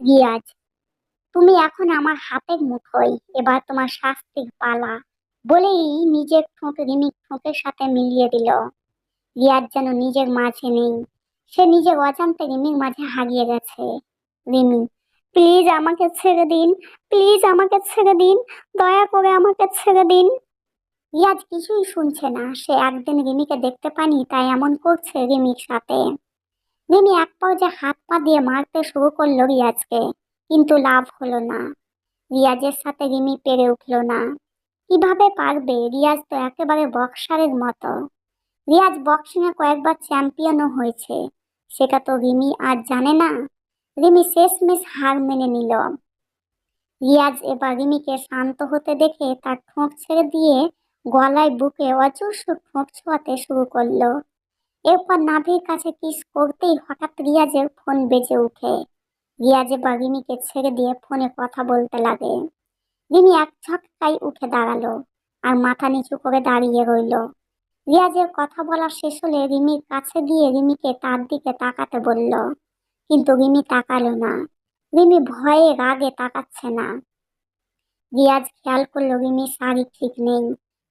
রিয়াজ, তুমি এখন আমার হাতের মুঠোয়, এবার তোমার শাস্তির পালা বলেই নিজের ঠোঁট রিমির ঠোঁটের সাথে মিলিয়ে দিল। রিয়াজ যেন নিজের মাঝে নেই, সে নিজের অজান্তে রিমির মাঝে হারিয়ে গেছে। রিমি, প্লিজ আমাকে ছেড়ে দিন, প্লিজ আমাকে ছেড়ে দিন, দয়া করে আমাকে ছেড়ে দিন। রিয়াজ কিছুই শুনছে না, সে একদিন রিমিকে দেখতে পানি তাই এমন করছে রিমির সাথে। রিমি এক যে হাত পা দিয়ে মারতে শুরু করল রিয়াজকে, কিন্তু লাভ হলো না। রিয়াজের সাথে রিমি পেরে উঠল না। কীভাবে পারবে? রিয়াজ তো একেবারে বক্সারের মতো। রিয়াজ বক্সিংয়ে কয়েকবার চ্যাম্পিয়নও হয়েছে। সেটা তো রিমি আর জানে না। রিমি শেষমেশ হার মেনে নিল। রিয়াজ এবার রিমিকে শান্ত হতে দেখে তার ঠোঁট ছেড়ে দিয়ে গলায় বুকে অজস্র ঠোঁট ছোঁয়াতে শুরু করল। এরপর নাভির কাছে কিস করতেই হঠাৎ রিয়াজের ফোন বেজে উঠে রিয়াজে এবার রিমিকে ছেড়ে দিয়ে ফোনে কথা বলতে লাগে। রিমি এক ঝটকায় উঠে দাঁড়াল আর মাথা নিচু করে দাঁড়িয়ে রইল। রিয়াজের কথা বলা শেষ হলে রিমির কাছে গিয়ে রিমিকে তার দিকে তাকাতে বলল, কিন্তু রিমি তাকালো না। রিমি ভয়ে রাগে তাকাচ্ছে না। রিয়াজ খেয়াল করল রিমির শাড়ি ঠিক নেই,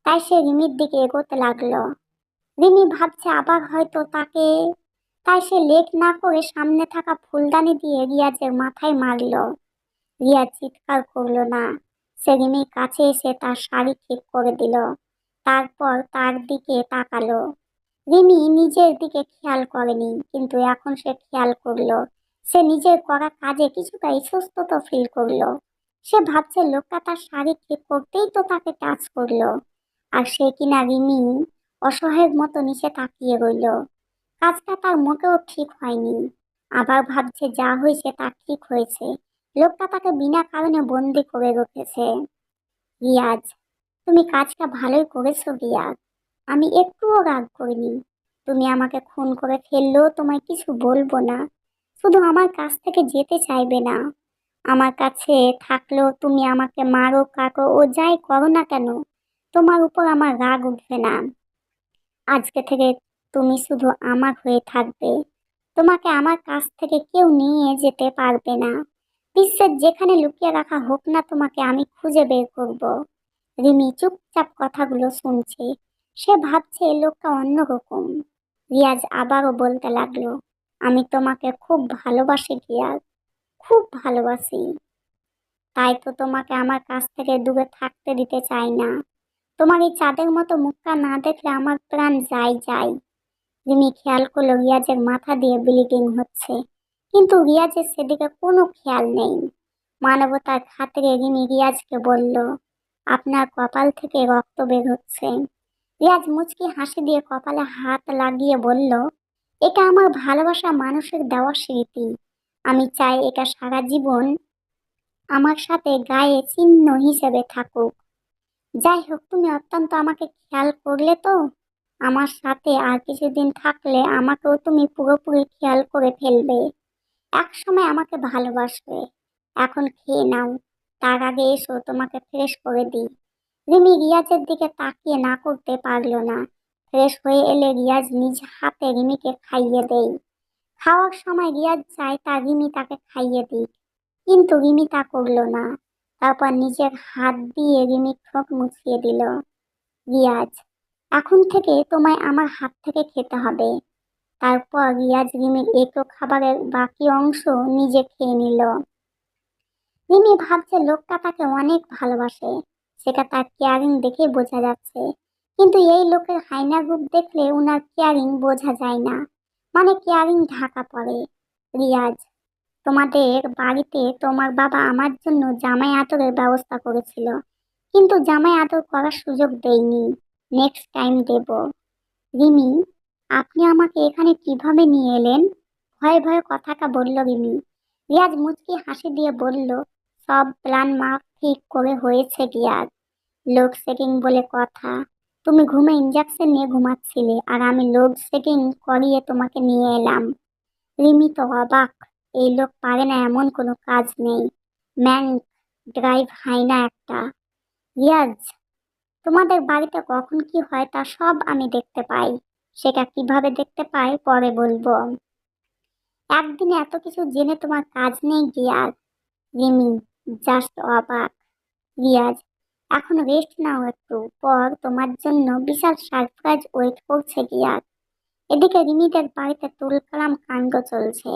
তাই সে রিমির দিকে এগোতে লাগল। রিমি ভাবছে আবার হয়তো তাকে, তাই সে লেট না করে সামনে থাকা ফুলদানি দিয়ে রিয়াজের মাথায় মারলো। রিয়াজ চিৎকার করল, না। সে রিমির কাছে এসে তার শাড়ি ঠিক করে দিল, তারপর তার দিকে তাকালো। রিমি নিজের দিকে খেয়াল করেনি, কিন্তু এখন সে খেয়াল করল, সে নিজের করা কাজে কিছুটা ইসস্তত ফিল করল। সে ভাবছে লোকটা তার শাড়ি ঠিক করতেই তো তাকে টাচ করল, আর সে কিনা রিমি অসহায়ের মতো নিচে তাকিয়ে রইল। কাজটা তার মোটেও ঠিক হয়নি। আবার ভাবছে যা হয়েছে তা ঠিক হয়েছে। লোকটা তাকে বিনা কারণে বন্দি করে রেখেছে। রিয়াজ, তুমি কাজটা ভালোই করেছ রিয়াজ। আমি একটুও রাগ করিনি। তুমি আমাকে খুন করে ফেললেও তোমায় কিছু বলব না। শুধু আমার কাছ থেকে যেতে চাইবে না। আমার কাছে থাকলেও তুমি আমাকে মারো, কাটো ও যাই করো না কেন, তোমার উপর আমার রাগ উঠবে না। আজকে থেকে তুমি শুধু আমার হয়ে থাকবে। তোমাকে আমার কাছ থেকে কেউ নিয়ে যেতে পারবে না। বিশ্বের যেখানে লুকিয়ে রাখা হোক না তোমাকে আমি খুঁজে বের করব। রিমি চুপচাপ কথাগুলো শুনছে। সে ভাবছে লোকটা অন্যরকম রিয়াজ আবারও বলতে লাগল, আমি তোমাকে খুব ভালোবাসি রিয়াজ, খুব ভালোবাসি। তাই তো তোমাকে আমার কাছ থেকে দূরে থাকতে দিতে চাই না। তোমার এই চাঁদের মতো মুখটা না দেখলে আমার প্রাণ যাই যাই রিমি খেয়াল করল রিয়াজের মাথা দিয়ে ব্লিডিং হচ্ছে। কিন্তু রিয়াজের সেদিকে কোনো খেয়াল নেই। মানবতার খাতিরে রিমি রিয়াজকে বলল, আপনার কপাল থেকে রক্ত বের হচ্ছে। রিয়াজ মুচকি হাসি দিয়ে কপালে হাত লাগিয়ে বলল, এটা আমার ভালোবাসা মানুষের দেওয়া স্মৃতি। আমি চাই এটা সারা জীবন আমার সাথে গায়ে চিহ্ন হিসেবে থাকুক। যাই হোক, তুমি অত্যন্ত আমাকে খেয়াল করলে তো। আমার সাথে আর কিছুদিন থাকলে আমাকেও তুমি পুরোপুরি খেয়াল করে ফেলবে। এক সময় আমাকে ভালোবাসবে। এখন খেয়ে নাও। তার আগে এসো, তোমাকে ফ্রেশ করে দিই। রিমি রিয়াজের দিকে তাকিয়ে না করতে পারল না। ফ্রেশ হয়ে এলে রিয়াজ নিজ হাতে রিমিকে খাইয়ে দেই। খাওয়ার সময় রিয়াজ চায় তা রিমি তাকে খাইয়ে দিক। কিন্তু রিমি তা করল না। তারপর নিজের হাত দিয়ে রিমির ঠোঁট মুছিয়ে দিল। রিয়াজ, এখন থেকে তোমায় আমার হাত থেকে খেতে হবে। তারপর রিয়াজ রিমির একটু খাবারের বাকি অংশ নিজে খেয়ে নিল। রিমি ভাবছে লোকটা তাকে অনেক ভালোবাসে, সেটা তার কেয়ারিং দেখে বোঝা যাচ্ছে। কিন্তু এই লোকের হাইনা রূপ দেখলে উনার কেয়ারিং বোঝা যায় না। মানে কেয়ারিং ঢাকা পড়ে। রিয়াজ তোমাদের বাড়িতে তোমার বাবা আমার জন্য জামাই আদরের ব্যবস্থা করেছিল। কিন্তু জামাই আদর করার সুযোগ দেয়নি। নেক্সট টাইম দেব। রিমি, আপনি আমাকে এখানে কীভাবে নিয়ে এলেন? ভয়ে ভয়ে কথাটা বলল রিমি। রিয়াজ মুচকি হাসি দিয়ে বলল, সব প্ল্যান মাফ ঠিক করে হয়েছে রিয়াজ। লোড সেটিং বলে কথা। তুমি ঘুমে ইঞ্জেকশন নিয়ে ঘুমাচ্ছিলে, আর আমি লোড সেটিং করিয়ে তোমাকে নিয়ে এলাম। রিমি তো অবাক। এই লোক পারে না, এমন কোনো কাজ নেই। ম্যান, ড্রাইভ হয় না একটা। রিয়াজ তোমাদের বাড়িতে কখন কি হয় তা সব আমি দেখতে পাই। সেটা কীভাবে দেখতে পাই পরে বলব। একদিনে এত কিছু জেনে তোমার কাজ নেই রিয়াজ রিমি, জাস্ট অবাক। রিয়াজ এখন রেস্ট নাও একটু, পর তোমার জন্য বিশাল সারপ্রাইজ ওয়েট করছে রিয়াজ এদিকে রিমিদের বাড়িতে তুলকালাম কাণ্ড চলছে।